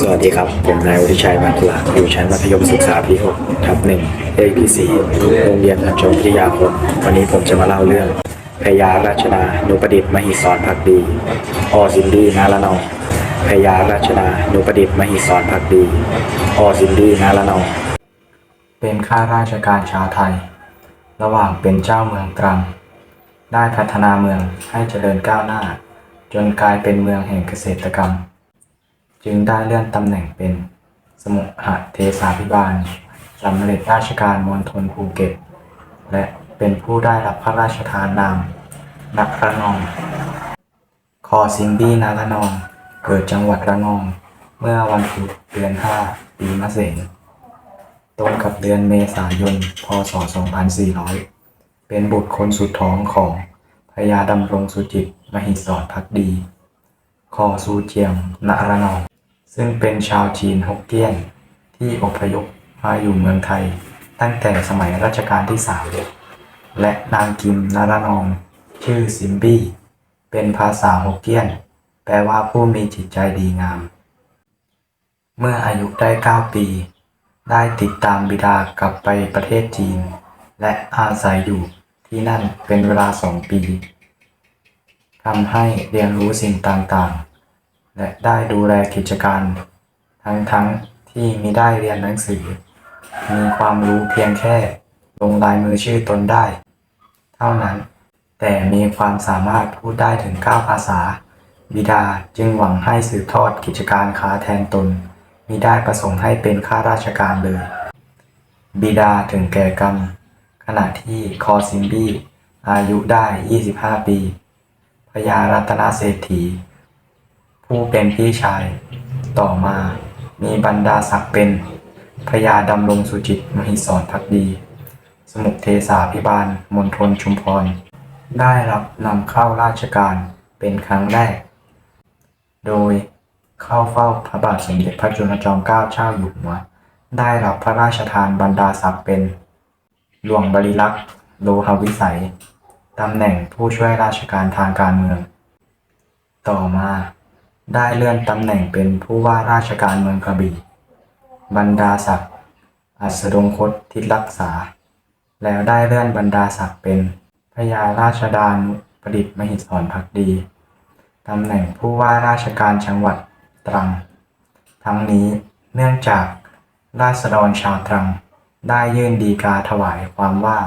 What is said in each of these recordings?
สวัสดีครับ ผมนายวุฒิชัยบางกุลาอยู่ชั้นมัธยมศึกษาปี6ทับหนึ่งเลขที่สี่โรงเรียนพันชมพิทยาคมวันนี้ผมจะมาเล่าเรื่องพญาราชนานุประดิษฐ์มหิศรพักดีอซินดี้นาละนองพญาราชนานุประดิษฐ์มหิศรพักดีอซินดี้นาละนองเป็นข้าราชการชาวไทย ระหว่างเป็นเจ้าเมืองตรัง ได้พัฒนาเมืองให้เจริญก้าวหน้า จนกลายเป็นเมืองแห่งเกษตรกรรม จึงได้เลื่อนตำแหน่งเป็นสมุหเทศาพิบาลสำเร็จราชการมณฑลภูเก็ต และเป็นผู้ได้รับพระราชทานนามนักระนอง คอซิมบี้นาระนอง เกิดจังหวัดระนอง เมื่อวันพุธเดือน 5 ปีมะเสงตรงกับเดือนเมษายน พศ 2400 เป็นบุตรคนสุดท้องของพญาดำรงสุจิตมหิศรพักดี คอซูเจียงนระนอง ซึ่งเป็นชาวจีนฮกเกี้ยนที่อพยพมาอยู่เมืองไทย ตั้งแต่สมัยรัชกาลที่สามและนางกิมนาระนอง ชื่อซิมบี้ เป็นภาษาฮกเกี้ยน แปลว่าผู้มีจิตใจดีงาม เมื่ออายุได้ 9 ปี ได้ติดตามบิดากลับไปประเทศจีน และอาศัยอยู่ที่นั่นเป็นเวลาสองปี ทำให้เรียนรู้สิ่งต่างๆ และได้ดูแลกิจการ ทั้งๆที่มิได้เรียนหนังสือ มีความรู้เพียงแค่ลงลายมือชื่อตนได้ เท่านั้น แต่มีความสามารถพูดได้ถึง 9 ภาษา บิดาจึงหวังให้สืบทอดกิจการค้าแทนตนมิได้ประสงค์ให้เป็นข้าราชการเลย บิดาถึงแก่กรรม ขณะที่คอซิมบี้อายุได้ 25 ปี พญารัตนเศรษฐี ผู้เป็นพี่ชาย ต่อมามีบรรดาศักดิ์เป็นพญาดำรงสุจิตมหิศรพักดี สมุทรเทสาพิบาลมณฑลชุมพร ได้รับนำเข้าราชการเป็นครั้งแรก โดยเข้าเฝ้าพระบาทสมเด็จพระจุลจอมเกล้าเจ้าอยู่หัว ได้รับพระราชทานบรรดาศักดิ์เป็น หลวงบริลักษ์โลหวิสัย ตำแหน่งผู้ช่วยราชการทางการเมือง ต่อมา ได้เลื่อนตำแหน่งเป็นผู้ว่าราชการเมืองกระบี่ บรรดาศักดิ์อัสดงคตทิศรักษา แล้วได้เลื่อนบรรดาศักดิ์เป็นพญาราชดานุประดิษฐ์มหิศรพักดีตำแหน่งผู้ว่าราชการจังหวัดตรัง ทั้งนี้เนื่องจากราษฎรชาวตรัง ได้ยื่นดีกาถวายความว่า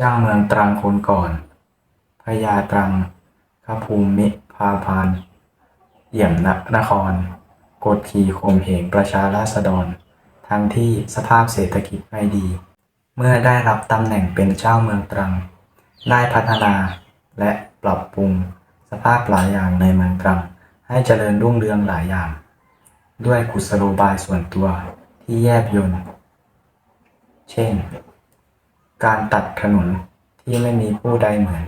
เจ้าเมืองตรังคนก่อน พญาตรังขภูมิพาพานเอี่ยมนนคร กดขี่ข่มเหงประชาราษฎร ทั้งที่สภาพเศรษฐกิจไม่ดี เมื่อได้รับตำแหน่งเป็นเจ้าเมืองตรัง ได้พัฒนาและปรับปรุงสภาพหลายอย่างในเมืองตรัง ให้เจริญรุ่งเรืองหลายอย่าง ด้วยกุศโลบายส่วนตัวที่แยบยลเช่น การตัดถนนที่ไม่มีผู้ใดเหมือน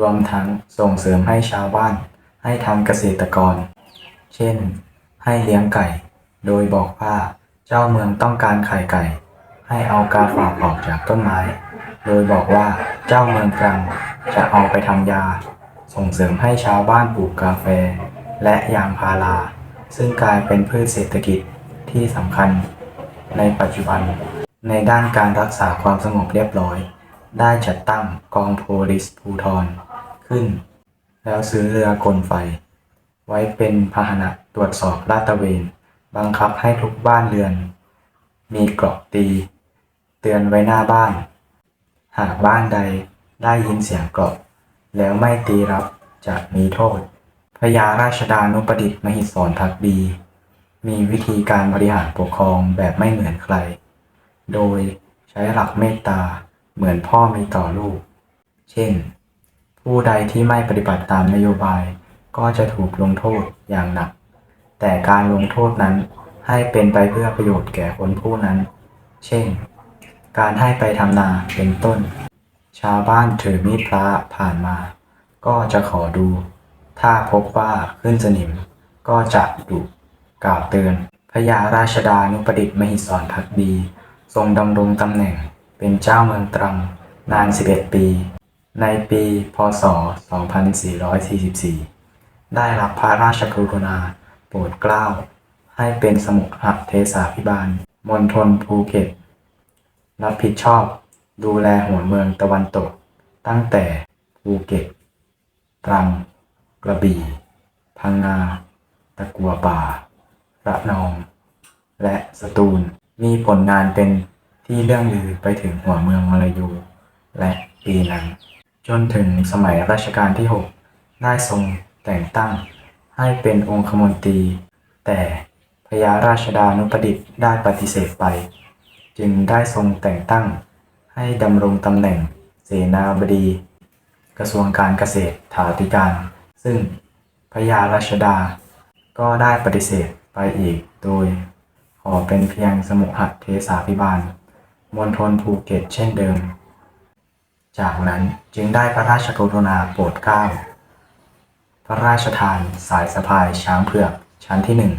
รวมทั้งส่งเสริมให้ชาวบ้าน ให้ทำเกษตรกร เช่น ให้เลี้ยงไก่ โดยบอกว่าเจ้าเมืองต้องการไข่ไก่ ให้เอากาฝากออกจากต้นไม้ โดยบอกว่าเจ้าเมืองตรังจะเอาไปทำยา ส่งเสริมให้ชาวบ้านปลูกกาแฟ และยางพารา ซึ่งกลายเป็นพืชเศรษฐกิจที่สำคัญในปัจจุบัน ในด้านการรักษาความสงบเรียบร้อย ได้จัดตั้งกองโพลิสภูทรขึ้น แล้วซื้อเรือกลไฟ ไว้เป็นพาหนะตรวจสอบลาดตระเวน บังคับให้ทุกบ้านเรือน มีเกราะตี เตือนไว้หน้าบ้าน หากบ้านใดได้ยินเสียงเกราะ แล้วไม่ตีรับจะมีโทษพญาราชดานุประดิษฐ์มหิศรพักดี มีวิธีการบริหารปกครองแบบไม่เหมือนใคร โดยใช้หลักเมตตาเหมือนพ่อมีต่อลูก เช่น ผู้ใดที่ไม่ปฏิบัติตามนโยบายก็จะถูกลงโทษอย่างหนัก แต่การลงโทษนั้นให้เป็นไปเพื่อประโยชน์แก่คนผู้นั้น เช่น การให้ไปทำนาเป็นต้น ชาวบ้านถือมีดพระผ่านมา ก็จะขอดู ถ้าพบว่าขึ้นสนิม ก็จะดุกล่าวเตือนพญาราชดานุประดิษฐ์มหิศรพักดี ทรงดำรงตำแหน่งเป็นเจ้าเมืองตรังนาน 11 ปี ในปี พศ 2444 ได้รับพระราชกรุณาโปรดเกล้า ให้เป็นสมุหเทศาพิบาลมณฑลภูเก็ต รับผิดชอบดูแลหัวเมืองตะวันตก ตั้งแต่ภูเก็ต ตรัง กระบี่ พังงา ตะกัวป่า ระนอง และสตูล มีผลงานเป็นที่เรื่องลือไปถึงหัวเมืองมาลายู และปีนัง จนถึงสมัยรัชกาลที่ 6 ได้ทรงแต่งตั้งให้เป็นองคมนตรี แต่พญาราชดานุประดิษฐ์ได้ปฏิเสธไป จึงได้ทรงแต่งตั้งให้ดำรงตำแหน่งเสนาบดี กระทรวงการเกษตรถาธิการ ซึ่งพญาราชดาก็ได้ปฏิเสธไปอีกโดย ขอเป็นเพียงสมุหเทศาพิบาลมณฑลภูเก็ตเช่นเดิม จากนั้นจึงได้พระราชกรุณาโปรดเกล้า พระราชทานสายสะพายช้างเผือกชั้นที่หนึ่ง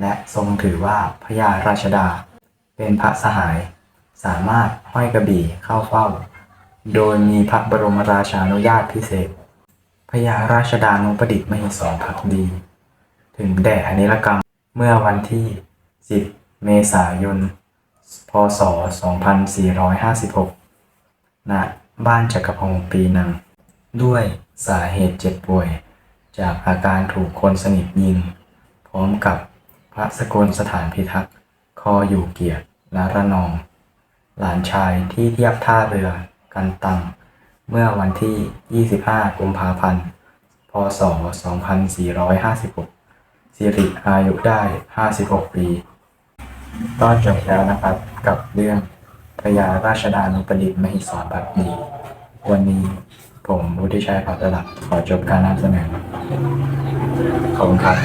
และทรงถือว่าพระยาราชดาเป็นพระสหาย สามารถห้อยกระบี่เข้าเฝ้า โดยมีพระบรมราชานุญาตพิเศษ พระยาราชดานุประดิษฐ์มหิสรพักดี ถึงแด่อนิรกรรมเมื่อวันที่ 10 เมษายน พศ 2456ณบ้านจักรพงศ์ปีนัง ด้วยสาเหตุเจ็บป่วย จากอาการถูกคนสนิทยิง พร้อมกับพระสกลสถานพิทักษ์ คออยู่เกียรติและระนอง หลานชายที่เทียบท่าเรือกันตัง เมื่อวันที่ 25 กุมภาพันธ์ พศ 2456สิริอายุได้ 56 ปี ก็จบแล้วนะครับกับเรื่องพระยาราชดานุประดิมหิสาบัตดีวันนี้ผมวุฒิชัยผักระดับขอจบการนำเสนอขอบคุณครับ